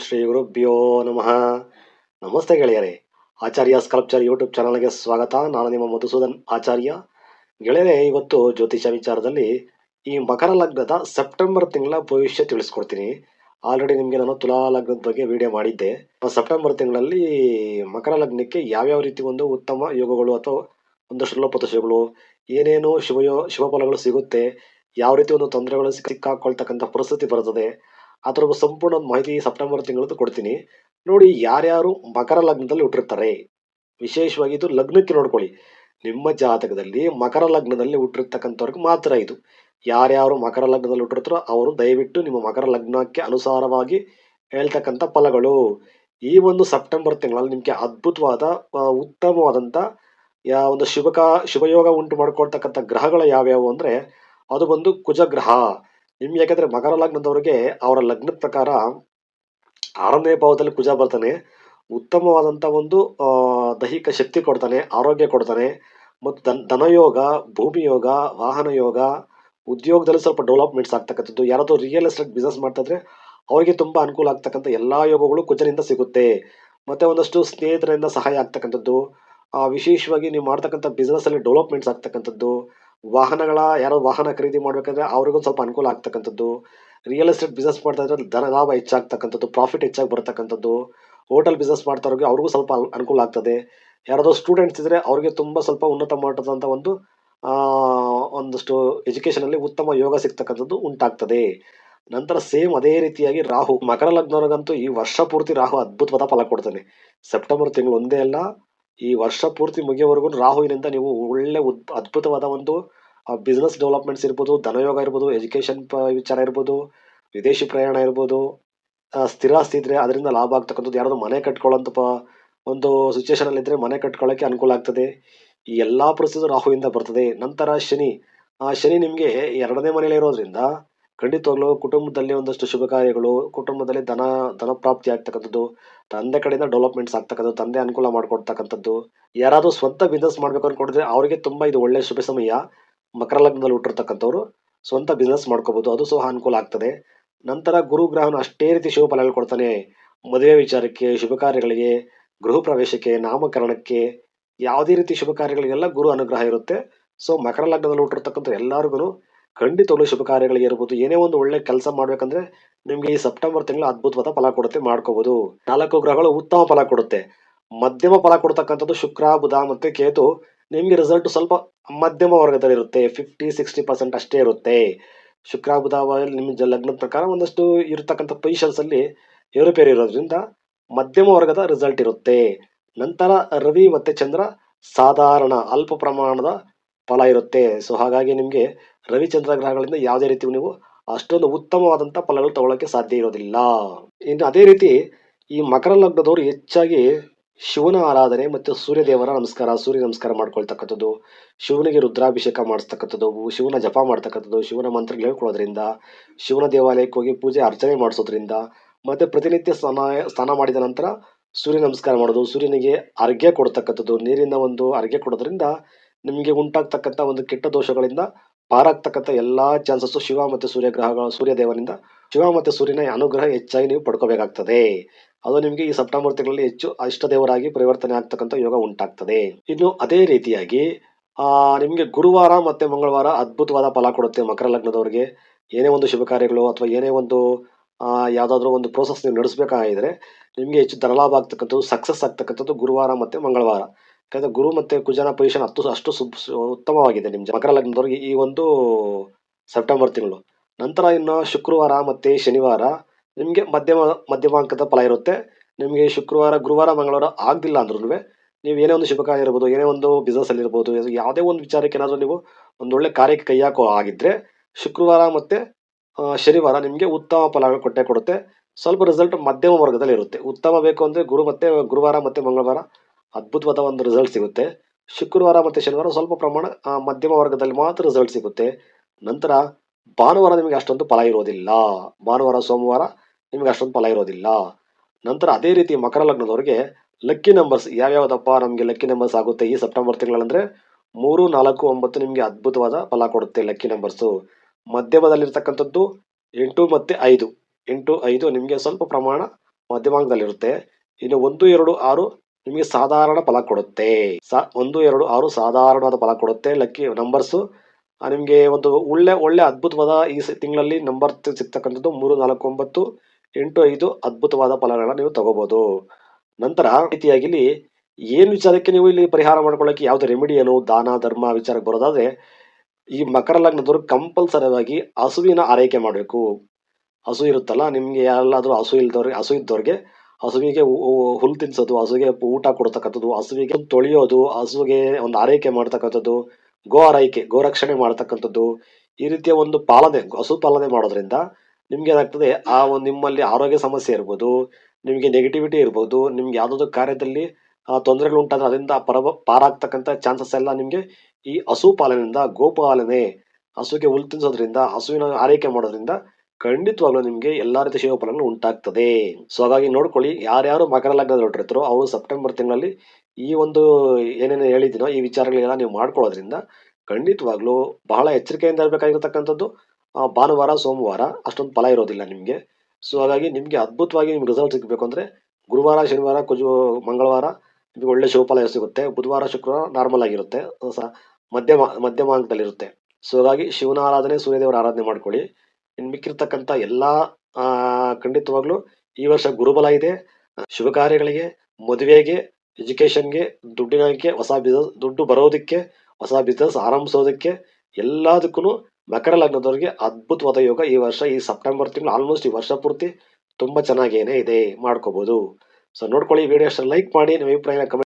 ಶ್ರೀ ಗುರುಭ್ಯೋ ನಮಃ. ನಮಸ್ತೆ ಗೆಳೆಯರೇ. ಆಚಾರ್ಯ ಸ್ಕಲ್ಪ್ಚರ್ ಯೂಟ್ಯೂಬ್ ಚಾನಲ್ಗೆ ಸ್ವಾಗತ. ನಾನು ನಿಮ್ಮ ಮಧುಸೂದನ್ ಆಚಾರ್ಯ. ಗೆಳೆಯರೇ, ಇವತ್ತು ಜ್ಯೋತಿಷ ವಿಚಾರದಲ್ಲಿ ಈ ಮಕರ ಲಗ್ನದ ಸೆಪ್ಟೆಂಬರ್ ತಿಂಗಳ ಭವಿಷ್ಯ ತಿಳಿಸ್ಕೊಡ್ತೀನಿ. ಆಲ್ರೆಡಿ ನಿಮಗೆ ನಾನು ತುಲಾ ಲಗ್ನದ ಬಗ್ಗೆ ವಿಡಿಯೋ ಮಾಡಿದ್ದೆ. ಸೆಪ್ಟೆಂಬರ್ ತಿಂಗಳಲ್ಲಿ ಮಕರ ಲಗ್ನಕ್ಕೆ ಯಾವ್ಯಾವ ರೀತಿ ಒಂದು ಉತ್ತಮ ಯೋಗಗಳು ಅಥವಾ ಒಂದು ಲೋಪದೋಷಗಳು ಏನೇನು ಶುಭ ಫಲಗಳು ಸಿಗುತ್ತೆ, ಯಾವ ರೀತಿ ಒಂದು ತೊಂದರೆಗಳು ಸಿಕ್ಕಾಕೊಳ್ತಕ್ಕಂಥ ಪರಿಸ್ಥಿತಿ ಬರ್ತದೆ ಅದರ ಸಂಪೂರ್ಣ ಮಾಹಿತಿ ಸೆಪ್ಟೆಂಬರ್ ತಿಂಗಳದ್ದು ಕೊಡ್ತೀನಿ. ನೋಡಿ, ಯಾರ್ಯಾರು ಮಕರ ಲಗ್ನದಲ್ಲಿ ಹುಟ್ಟಿರ್ತಾರೆ, ವಿಶೇಷವಾಗಿ ಇದು ಲಗ್ನಕ್ಕೆ ನೋಡ್ಕೊಳ್ಳಿ. ನಿಮ್ಮ ಜಾತಕದಲ್ಲಿ ಮಕರ ಲಗ್ನದಲ್ಲಿ ಹುಟ್ಟಿರ್ತಕ್ಕಂಥವ್ರಿಗೆ ಮಾತ್ರ ಇದು. ಯಾರ್ಯಾರು ಮಕರ ಲಗ್ನದಲ್ಲಿ ಹುಟ್ಟಿರ್ತಾರೋ ಅವರು ದಯವಿಟ್ಟು ನಿಮ್ಮ ಮಕರ ಲಗ್ನಕ್ಕೆ ಅನುಸಾರವಾಗಿ ಹೇಳ್ತಕ್ಕಂಥ ಫಲಗಳು. ಈ ಒಂದು ಸೆಪ್ಟೆಂಬರ್ ತಿಂಗಳಲ್ಲಿ ನಿಮಗೆ ಅದ್ಭುತವಾದ ಉತ್ತಮವಾದಂಥ ಒಂದು ಶುಭಕ, ಶುಭಯೋಗ ಉಂಟು ಮಾಡ್ಕೊಳ್ತಕ್ಕಂಥ ಗ್ರಹಗಳು ಯಾವ್ಯಾವು ಅಂದರೆ, ಅದು ಬಂದು ಕುಜಗ್ರಹ. ನಿಮ್ಗೆ ಯಾಕಂದ್ರೆ ಮಕರ ಲಗ್ನದವ್ರಿಗೆ ಅವರ ಲಗ್ನದ ಪ್ರಕಾರ ಆರನೇ ಭಾವದಲ್ಲಿ ಕುಜ ಬರ್ತಾನೆ. ಉತ್ತಮವಾದಂಥ ಒಂದು ದೈಹಿಕ ಶಕ್ತಿ ಕೊಡ್ತಾನೆ, ಆರೋಗ್ಯ ಕೊಡ್ತಾನೆ. ಮತ್ತು ದನ್ ಧನಯೋಗ ಭೂಮಿ ಯೋಗ ವಾಹನ ಯೋಗ ಉದ್ಯೋಗದಲ್ಲಿ ಸ್ವಲ್ಪ ಡೆವಲಪ್ಮೆಂಟ್ಸ್ ಆಗ್ತಕ್ಕಂಥದ್ದು. ಯಾರಾದರೂ ರಿಯಲ್ ಎಸ್ಟೇಟ್ ಬಿಸ್ನೆಸ್ ಮಾಡ್ತಾ ಇದ್ರೆ ಅವರಿಗೆ ತುಂಬ ಅನುಕೂಲ ಆಗ್ತಕ್ಕಂಥ ಎಲ್ಲ ಯೋಗಗಳು ಕುಜನಿಂದ ಸಿಗುತ್ತೆ. ಮತ್ತೆ ಒಂದಷ್ಟು ಸ್ನೇಹಿತರಿಂದ ಸಹಾಯ ಆಗ್ತಕ್ಕಂಥದ್ದು. ವಿಶೇಷವಾಗಿ ನೀವು ಮಾಡ್ತಕ್ಕಂಥ ಅಲ್ಲಿ ಡೆವಲಪ್ಮೆಂಟ್ಸ್ ಆಗ್ತಕ್ಕಂಥದ್ದು. ವಾಹನಗಳ ಯಾರೋ ವಾಹನ ಖರೀದಿ ಮಾಡ್ಬೇಕಾದ್ರೆ ಅವ್ರಿಗೂ ಸ್ವಲ್ಪ ಅನುಕೂಲ ಆಗ್ತಕ್ಕಂಥದ್ದು. ರಿಯಲ್ ಎಸ್ಟೇಟ್ ಬಿಸ್ನೆಸ್ ಮಾಡ್ತಾ ಇದ್ರೆ ಧನ ಲಾಭ ಹೆಚ್ಚಾಗ್ತಕ್ಕಂಥದ್ದು ಪ್ರಾಫಿಟ್ ಹೆಚ್ಚಾಗಿ ಬರ್ತಕ್ಕಂಥದ್ದು. ಹೋಟೆಲ್ ಬಿಸ್ನೆಸ್ ಮಾಡ್ತಾರೋರಿಗೆ ಅವ್ರಿಗೂ ಸ್ವಲ್ಪ ಅನುಕೂಲ ಆಗ್ತದೆ. ಯಾರಾದ್ರೂ ಸ್ಟೂಡೆಂಟ್ಸ್ ಇದ್ರೆ ಅವ್ರಿಗೆ ತುಂಬ ಸ್ವಲ್ಪ ಉನ್ನತ ಮಟ್ಟದಂಥ ಒಂದು ಒಂದಷ್ಟು ಅಲ್ಲಿ ಉತ್ತಮ ಯೋಗ ಸಿಗ್ತಕ್ಕಂಥದ್ದು ಉಂಟಾಗ್ತದೆ. ನಂತರ ಸೇಮ್ ಅದೇ ರೀತಿಯಾಗಿ ರಾಹು. ಮಕರ ಲಗ್ನವ್ರಿಗಂತೂ ಈ ವರ್ಷ ಪೂರ್ತಿ ರಾಹು ಅದ್ಭುತವಾದ ಫಲ ಕೊಡ್ತಾನೆ. ಸೆಪ್ಟೆಂಬರ್ ತಿಂಗಳು ಒಂದೇ ಅಲ್ಲ ಈ ವರ್ಷ ಪೂರ್ತಿ ಮುಗಿಯೋವರೆಗೂ ರಾಹುವಿನಿಂದ ನೀವು ಒಳ್ಳೆ ಉದ್- ಅದ್ಭುತವಾದ ಒಂದು ಬಿಸ್ನೆಸ್ ಡೆವಲಪ್ಮೆಂಟ್ಸ್ ಇರ್ಬೋದು, ಧನಯೋಗ ಇರ್ಬೋದು ಎಜುಕೇಶನ್ ವಿಚಾರ ಇರ್ಬೋದು, ವಿದೇಶಿ ಪ್ರಯಾಣ ಇರ್ಬೋದು ಸ್ಥಿರ ಸ್ಥಿರಾಸ್ತಿ ಇದ್ರೆ ಅದರಿಂದ ಲಾಭ ಆಗ್ತಕ್ಕಂಥದ್ದು. ಯಾರಾದ್ರು ಮನೆ ಕಟ್ಕೊಳ್ಳೋಂಥ ಪ- ಒಂದು ಸಿಚುವೇಶನ್ ಅಲ್ಲಿ ಇದ್ರೆ ಮನೆ ಕಟ್ಕೊಳ್ಳೋಕೆ ಅನುಕೂಲ ಆಗ್ತದೆ. ಈ ಎಲ್ಲಾ ಪರಿಸ್ಥಿತಿ ರಾಹುವಿಂದ ಬರ್ತದೆ. ನಂತರ ಶನಿ. ಆ, ಶನಿ ನಿಮ್ಗೆ ಎರಡನೇ ಮನೆಯಲ್ಲಿ ಇರೋದ್ರಿಂದ ಖಂಡಿತವಾಗ್ಲೂ ಕುಟುಂಬದಲ್ಲಿ ಒಂದಷ್ಟು ಶುಭ ಕಾರ್ಯಗಳು, ಕುಟುಂಬದಲ್ಲಿ ಧನ ಧನ ಪ್ರಾಪ್ತಿ ಆಗ್ತಕ್ಕಂಥದ್ದು. ತಂದೆ ಕಡೆಯಿಂದ ಡೆವಲಪ್ಮೆಂಟ್ಸ್ ಆಗ್ತಕ್ಕಂಥದ್ದು, ತಂದೆ ಅನುಕೂಲ ಮಾಡ್ಕೊಡ್ತಕ್ಕಂಥದ್ದು, ಯಾರಾದರೂ ಸ್ವಂತ ಬಿಸ್ನೆಸ್ ಮಾಡ್ಬೇಕು ಅನ್ಕೊಂಡಿದ್ರೆ ಅವರಿಗೆ ತುಂಬಾ ಇದು ಒಳ್ಳೆ ಶುಭ ಸಮಯ ಮಕರ ಲಗ್ನದಲ್ಲಿ ಹುಟ್ಟಿರ್ತಕ್ಕಂಥವ್ರು ಸ್ವಂತ ಬಿಸ್ನೆಸ್ ಮಾಡ್ಕೋಬಹುದು ಅದು ಸಹ ಅನುಕೂಲ ಆಗ್ತದೆ. ನಂತರ ಗುರು ಗ್ರಹನ ಅಷ್ಟೇ ರೀತಿ ಶುಭ ಫಲಗಳು ಕೊಡ್ತಾನೆ ಮದುವೆ ವಿಚಾರಕ್ಕೆ, ಶುಭ ಕಾರ್ಯಗಳಿಗೆ, ಗೃಹ ಪ್ರವೇಶಕ್ಕೆ, ನಾಮಕರಣಕ್ಕೆ ಯಾವುದೇ ರೀತಿ ಶುಭ ಕಾರ್ಯಗಳಿಗೆಲ್ಲ ಗುರು ಅನುಗ್ರಹ ಇರುತ್ತೆ. ಸೊ ಮಕರ ಲಗ್ನದಲ್ಲಿ ಹುಟ್ಟಿರ್ತಕ್ಕಂಥ ಎಲ್ಲರಿಗೂ ಖಂಡಿತವಾಗ್ಲೂ ಶುಭ ಕಾರ್ಯಗಳಿಗೆ ಇರ್ಬೋದು. ಏನೇ ಒಂದು ಒಳ್ಳೆ ಕೆಲಸ ಮಾಡ್ಬೇಕಂದ್ರೆ ನಿಮ್ಗೆ ಈ ಸೆಪ್ಟೆಂಬರ್ ತಿಂಗಳು ಅದ್ಭುತವಾದ ಫಲ ಕೊಡುತ್ತೆ ಮಾಡ್ಕೋಬಹುದು ನಾಲ್ಕು ಗ್ರಹಗಳು ಉತ್ತಮ ಫಲ ಕೊಡುತ್ತೆ. ಮಧ್ಯಮ ಫಲ ಕೊಡ್ತಕ್ಕಂಥದ್ದು ಶುಕ್ರ, ಬುಧ ಮತ್ತೆ ಕೇತು. ನಿಮ್ಗೆ ರಿಸಲ್ಟ್ ಸ್ವಲ್ಪ ಮಧ್ಯಮ ವರ್ಗದಲ್ಲಿ ಇರುತ್ತೆ. ಫಿಫ್ಟಿ ಸಿಕ್ಸ್ಟಿ ಪರ್ಸೆಂಟ್ ಅಷ್ಟೇ ಇರುತ್ತೆ. ಶುಕ್ರ, ಬುಧ ನಿಮ್ಮ ಲಗ್ನದ ಪ್ರಕಾರ ಒಂದಷ್ಟು ಇರತಕ್ಕಂಥ ಪೊಸಿಷನ್ಸ್ ಅಲ್ಲಿ ಏರುಪೇರು ಇರೋದ್ರಿಂದ ಮಧ್ಯಮ ವರ್ಗದ ರಿಸಲ್ಟ್ ಇರುತ್ತೆ. ನಂತರ ರವಿ ಮತ್ತೆ ಚಂದ್ರ ಸಾಧಾರಣ, ಅಲ್ಪ ಪ್ರಮಾಣದ ಫಲ ಇರುತ್ತೆ. ಸೊ ಹಾಗಾಗಿ ನಿಮಗೆ ರವಿಚಂದ್ರ ಗ್ರಹಗಳಿಂದ ಯಾವುದೇ ರೀತಿ ನೀವು ಅಷ್ಟೊಂದು ಉತ್ತಮವಾದಂಥ ಫಲಗಳು ತಗೊಳ್ಳೋಕ್ಕೆ ಸಾಧ್ಯ ಇರೋದಿಲ್ಲ. ಇನ್ನು ಅದೇ ರೀತಿ ಈ ಮಕರ ಲಗ್ನದವರು ಹೆಚ್ಚಾಗಿ ಶಿವನ ಆರಾಧನೆ ಮತ್ತು ಸೂರ್ಯ ದೇವರ ನಮಸ್ಕಾರ, ಸೂರ್ಯ ನಮಸ್ಕಾರ ಮಾಡ್ಕೊಳ್ತಕ್ಕಂಥದ್ದು, ಶಿವನಿಗೆ ರುದ್ರಾಭಿಷೇಕ ಮಾಡಿಸ್ತಕ್ಕಂಥದ್ದು ಶಿವನ ಜಪ ಮಾಡ್ತಕ್ಕಂಥದ್ದು, ಶಿವನ ಮಂತ್ರಗಳು ಹೇಳ್ಕೊಳ್ಳೋದ್ರಿಂದ, ಶಿವನ ದೇವಾಲಯಕ್ಕೆ ಹೋಗಿ ಪೂಜೆ, ಅರ್ಚನೆ ಮಾಡಿಸೋದ್ರಿಂದ, ಮತ್ತು ಪ್ರತಿನಿತ್ಯ ಸ್ನಾನ ಸ್ನಾನ ಮಾಡಿದ ನಂತರ ಸೂರ್ಯ ನಮಸ್ಕಾರ ಮಾಡೋದು, ಸೂರ್ಯನಿಗೆ ಅರ್ಘ್ಯ ಕೊಡ್ತಕ್ಕಂಥದ್ದು, ನೀರಿನ ಒಂದು ಅರ್ಘ್ಯ ಕೊಡೋದ್ರಿಂದ ನಿಮಗೆ ಉಂಟಾಗ್ತಕ್ಕಂಥ ಒಂದು ಕೆಟ್ಟ ದೋಷಗಳಿಂದ ಪಾರಾಗ್ತಕ್ಕಂಥ ಎಲ್ಲ ಚಾನ್ಸಸ್ ಶಿವ ಮತ್ತು ಸೂರ್ಯ ಗ್ರಹಗಳ ಸೂರ್ಯ ದೇವನಿಂದ ಶಿವ ಮತ್ತು ಸೂರ್ಯನ ಅನುಗ್ರಹ ಹೆಚ್ಚಾಗಿ ನೀವು ಪಡ್ಕೋಬೇಕಾಗ್ತದೆ. ಅದು ನಿಮಗೆ ಈ ಸೆಪ್ಟೆಂಬರ್ ತಿಂಗಳಲ್ಲಿ ಹೆಚ್ಚು ಅಷ್ಟ ದೇವರಾಗಿ ಪರಿವರ್ತನೆ ಆಗ್ತಕ್ಕಂಥ ಯೋಗ ಉಂಟಾಗ್ತದೆ. ಇನ್ನು ಅದೇ ರೀತಿಯಾಗಿ ನಿಮಗೆ ಗುರುವಾರ ಮತ್ತೆ ಮಂಗಳವಾರ ಅದ್ಭುತವಾದ ಫಲ ಕೊಡುತ್ತೆ ಮಕರ ಲಗ್ನದವರಿಗೆ. ಏನೇ ಒಂದು ಶುಭ ಕಾರ್ಯಗಳು ಅಥವಾ ಏನೇ ಒಂದು ಯಾವ್ದಾದ್ರು ಒಂದು ಪ್ರೋಸೆಸ್ ನೀವು ನಡೆಸಬೇಕಾಗಿದ್ರೆ ನಿಮಗೆ ಹೆಚ್ಚು ಧನಲಾಭ ಆಗ್ತಕ್ಕಂಥದ್ದು ಸಕ್ಸಸ್ ಆಗ್ತಕ್ಕಂಥದ್ದು ಗುರುವಾರ ಮತ್ತೆ ಮಂಗಳವಾರ. ಯಾಕಂದ್ರೆ ಗುರು ಮತ್ತೆ ಕುಜನ ಪೊಸಿಷನ್ ಅಷ್ಟು ಅಷ್ಟು ಸು- ಉತ್ತಮವಾಗಿದೆ ನಿಮ್ಮ ಮಕರ ಲಗ್ನದವ್ರಿಗೆ ಈ ಒಂದು ಸೆಪ್ಟೆಂಬರ್ ತಿಂಗಳು. ನಂತರ ಇನ್ನು ಶುಕ್ರವಾರ ಮತ್ತೆ ಶನಿವಾರ ನಿಮಗೆ ಮಧ್ಯಮ, ಮಧ್ಯಮಾಂಕದ ಫಲ ಇರುತ್ತೆ. ನಿಮಗೆ ಶುಕ್ರವಾರ, ಗುರುವಾರ, ಮಂಗಳವಾರ ಆಗಲಿಲ್ಲ ಅಂದ್ರೂ ನೀವು ಏನೇ ಒಂದು ಶುಭ ಕಾರ್ಯ ಇರ್ಬೋದು, ಏನೇ ಒಂದು ಬಿಸ್ನೆಸ್ ಅಲ್ಲಿ ಇರ್ಬೋದು ಯಾವುದೇ ಒಂದು ವಿಚಾರಕ್ಕೆ ಏನಾದರೂ ನೀವು ಒಂದೊಳ್ಳೆ ಕಾರ್ಯಕ್ಕೆ ಕೈ ಹಾಕೋ ಆಗಿದ್ರೆ ಶುಕ್ರವಾರ ಮತ್ತೆ ಶನಿವಾರ ನಿಮಗೆ ಉತ್ತಮ ಫಲ ಕೊಟ್ಟೆ ಕೊಡುತ್ತೆ. ಸ್ವಲ್ಪ ರಿಸಲ್ಟ್ ಮಧ್ಯಮ ವರ್ಗದಲ್ಲಿ ಇರುತ್ತೆ. ಉತ್ತಮ ಬೇಕು ಅಂದ್ರೆ ಗುರು ಮತ್ತೆ, ಗುರುವಾರ ಮತ್ತೆ ಮಂಗಳವಾರ ಅದ್ಭುತವಾದ ಒಂದು ರಿಸಲ್ಟ್ ಸಿಗುತ್ತೆ. ಶುಕ್ರವಾರ ಮತ್ತು ಶನಿವಾರ ಸ್ವಲ್ಪ ಪ್ರಮಾಣ ಮಧ್ಯಮ ವರ್ಗದಲ್ಲಿ ಮಾತ್ರ ರಿಸಲ್ಟ್ ಸಿಗುತ್ತೆ. ನಂತರ ಭಾನುವಾರ ನಿಮಗೆ ಅಷ್ಟೊಂದು ಫಲ ಇರೋದಿಲ್ಲ. ಭಾನುವಾರ, ಸೋಮವಾರ ನಿಮಗೆ ಅಷ್ಟೊಂದು ಫಲ ಇರೋದಿಲ್ಲ. ನಂತರ ಅದೇ ರೀತಿ ಮಕರ ಲಗ್ನದವರಿಗೆ ಲಕ್ಕಿ ನಂಬರ್ಸ್ ಯಾವ್ಯಾವ್ದಪ್ಪ ನಮಗೆ ಲಕ್ಕಿ ನಂಬರ್ಸ್ ಆಗುತ್ತೆ ಈ ಸೆಪ್ಟೆಂಬರ್ ತಿಂಗಳಂದ್ರೆ ಮೂರು, ನಾಲ್ಕು, ಒಂಬತ್ತು ನಿಮಗೆ ಅದ್ಭುತವಾದ ಫಲ ಕೊಡುತ್ತೆ ಲಕ್ಕಿ ನಂಬರ್ಸು ಮಧ್ಯಮದಲ್ಲಿರ್ತಕ್ಕಂಥದ್ದು ಎಂಟು ಮತ್ತೆ ಐದು. ಎಂಟು, ಐದು ನಿಮಗೆ ಸ್ವಲ್ಪ ಪ್ರಮಾಣ ಮಧ್ಯಮಾಂಗದಲ್ಲಿರುತ್ತೆ ಇನ್ನು ಒಂದು, ಎರಡು, ಆರು ನಿಮಗೆ ಸಾಧಾರಣ ಫಲ ಕೊಡುತ್ತೆ. ಸಾ, ಒಂದು, ಎರಡು, ಆರು ಸಾಧಾರಣವಾದ ಫಲ ಕೊಡುತ್ತೆ. ಲಕ್ಕಿ ನಂಬರ್ಸು ನಿಮಗೆ ಒಂದು ಒಳ್ಳೆ ಒಳ್ಳೆ ಅದ್ಭುತವಾದ ಈ ತಿಂಗಳಲ್ಲಿ ನಂಬರ್ ಸಿಗ್ತಕ್ಕಂಥದ್ದು ಮೂರು, ನಾಲ್ಕು, ಒಂಬತ್ತು, ಎಂಟು, ಐದು ಅದ್ಭುತವಾದ ಫಲಗಳನ್ನ ನೀವು ತಗೋಬಹುದು ನಂತರ ರೀತಿಯಾಗಿ ಇಲ್ಲಿ ಏನು ವಿಚಾರಕ್ಕೆ ನೀವು ಇಲ್ಲಿ ಪರಿಹಾರ ಮಾಡ್ಕೊಳ್ಳೋಕೆ ಯಾವ್ದು ರೆಮಿಡಿ ಏನು, ದಾನ, ಧರ್ಮ ವಿಚಾರಕ್ಕೆ ಬರೋದಾದ್ರೆ ಈ ಮಕರ ಲಗ್ನದವರು ಕಂಪಲ್ಸರಿಯಾಗಿ ಹಸುವಿನ ಆರೈಕೆ ಮಾಡಬೇಕು. ಹಸು ಇರುತ್ತಲ್ಲ, ನಿಮಗೆ ಯಾರಲ್ಲಾದರೂ ಹಸು ಇಲ್ದವ್ರಿಗೆ, ಹಸು ಇದ್ದವ್ರಿಗೆ ಹಸುವಿಗೆ ಹುಲ್ಲು ತಿನ್ಸೋದು, ಹಸುವಿಗೆ ಊಟ ಕೊಡ್ತಕ್ಕಂಥದ್ದು, ಹಸುವಿಗೆ ತೊಳೆಯೋದು, ಹಸುವಿಗೆ ಒಂದು ಆರೈಕೆ ಮಾಡ್ತಕ್ಕಂಥದ್ದು, ಗೋ ಆರೈಕೆ ಗೋ ರಕ್ಷಣೆ ಮಾಡ್ತಕ್ಕಂಥದ್ದು, ಈ ರೀತಿಯ ಒಂದು ಪಾಲನೆ, ಹಸು ಪಾಲನೆ ಮಾಡೋದ್ರಿಂದ ನಿಮ್ಗೆ ಏನಾಗ್ತದೆ? ಆ ಒಂದು ನಿಮ್ಮಲ್ಲಿ ಆರೋಗ್ಯ ಸಮಸ್ಯೆ ಇರ್ಬೋದು, ನಿಮಗೆ ನೆಗೆಟಿವಿಟಿ ಇರ್ಬೋದು, ನಿಮ್ಗೆ ಯಾವುದಾದ್ರು ಕಾರ್ಯದಲ್ಲಿ ತೊಂದರೆಗಳು ಉಂಟಾದ್ರೆ ಅದರಿಂದ ಪರ ಪಾರಾಗ್ತಕ್ಕಂಥ ಚಾನ್ಸಸ್ ಎಲ್ಲ ನಿಮಗೆ ಈ ಹಸು ಪಾಲನೆಯಿಂದ ಗೋಪಾಲನೆ ಹಸುಗೆ ಹುಲ್ಲು ತಿನ್ನಿಸೋದ್ರಿಂದ ಹಸುವಿನ ಆರೈಕೆ ಮಾಡೋದ್ರಿಂದ ಖಂಡಿತವಾಗ್ಲೂ ನಿಮಗೆ ಎಲ್ಲಾ ರೀತಿಯ ಶುಭ ಫಲಗಳು ಉಂಟಾಗ್ತದೆ. ಸೊ ಹಾಗಾಗಿ ನೋಡ್ಕೊಳ್ಳಿ, ಯಾರ್ಯಾರು ಮಕರ ಲಗ್ನದಲ್ಲಿ ಹೊರಟಿರ್ತಾರೋ ಅವರು ಸೆಪ್ಟೆಂಬರ್ ತಿಂಗಳಲ್ಲಿ ಈ ಒಂದು ಏನೇನು ಹೇಳಿದ್ದೀನೋ ಈ ವಿಚಾರಗಳೆಲ್ಲ ನೀವು ಮಾಡ್ಕೊಳ್ಳೋದ್ರಿಂದ ಖಂಡಿತವಾಗ್ಲೂ ಬಹಳ ಎಚ್ಚರಿಕೆಯಿಂದ ಇರಬೇಕಾಗಿರ್ತಕ್ಕಂಥದ್ದು ಭಾನುವಾರ, ಸೋಮವಾರ ಅಷ್ಟೊಂದು ಫಲ ಇರೋದಿಲ್ಲ ನಿಮಗೆ. ಸೊ ಹಾಗಾಗಿ ನಿಮಗೆ ಅದ್ಭುತವಾಗಿ ನಿಮ್ಗೆ ರಿಸಲ್ಟ್ ಸಿಗಬೇಕು ಅಂದರೆ ಗುರುವಾರ, ಶನಿವಾರ, ಕುಜು, ಮಂಗಳವಾರ ನಿಮಗೆ ಒಳ್ಳೆ ಶುಭ ಸಿಗುತ್ತೆ. ಬುಧವಾರ, ಶುಕ್ರವಾರ ನಾರ್ಮಲ್ ಆಗಿರುತ್ತೆ. ಮಧ್ಯಮ ಮಧ್ಯಮಾಂಕದಲ್ಲಿರುತ್ತೆ ಸೊ ಹಾಗಾಗಿ ಶಿವನ ಆರಾಧನೆ, ಸೂರ್ಯದೇವರ ಆರಾಧನೆ ಮಾಡ್ಕೊಳ್ಳಿ. ಇನ್ನು ಮಿಕ್ಕಿರ್ತಕ್ಕಂಥ ಎಲ್ಲಾ ಆ, ಖಂಡಿತವಾಗ್ಲೂ ಈ ವರ್ಷ ಗುರುಬಲ ಇದೆ. ಶುಭ ಕಾರ್ಯಗಳಿಗೆ ಮದುವೆಗೆ ಎಜುಕೇಶನ್ಗೆ ದುಡ್ಡಿನಕ್ಕೆ ಹೊಸ ಬಿಸ್ನೆಸ್ ದುಡ್ಡು ಬರೋದಕ್ಕೆ ಹೊಸ ಬಿಸ್ನೆಸ್ ಆರಂಭಿಸೋದಕ್ಕೆ ಎಲ್ಲದಕ್ಕೂ ಮಕರ ಲಗ್ನದವರಿಗೆ ಅದ್ಭುತವಾದ ಯೋಗ ಈ ವರ್ಷ ಈ ಸೆಪ್ಟೆಂಬರ್ ತಿಂಗಳು ಆಲ್ಮೋಸ್ಟ್ ಈ ವರ್ಷ ಪೂರ್ತಿ ತುಂಬಾ ಚೆನ್ನಾಗೇನೆ ಇದೆ ಮಾಡ್ಕೋಬಹುದು ಸೊ ನೋಡ್ಕೊಳ್ಳಿ ವಿಡಿಯೋ ಅಷ್ಟು ಲೈಕ್ ಮಾಡಿ ನಿಮ್ಮ ಅಭಿಪ್ರಾಯ ಕಮೆಂಟ್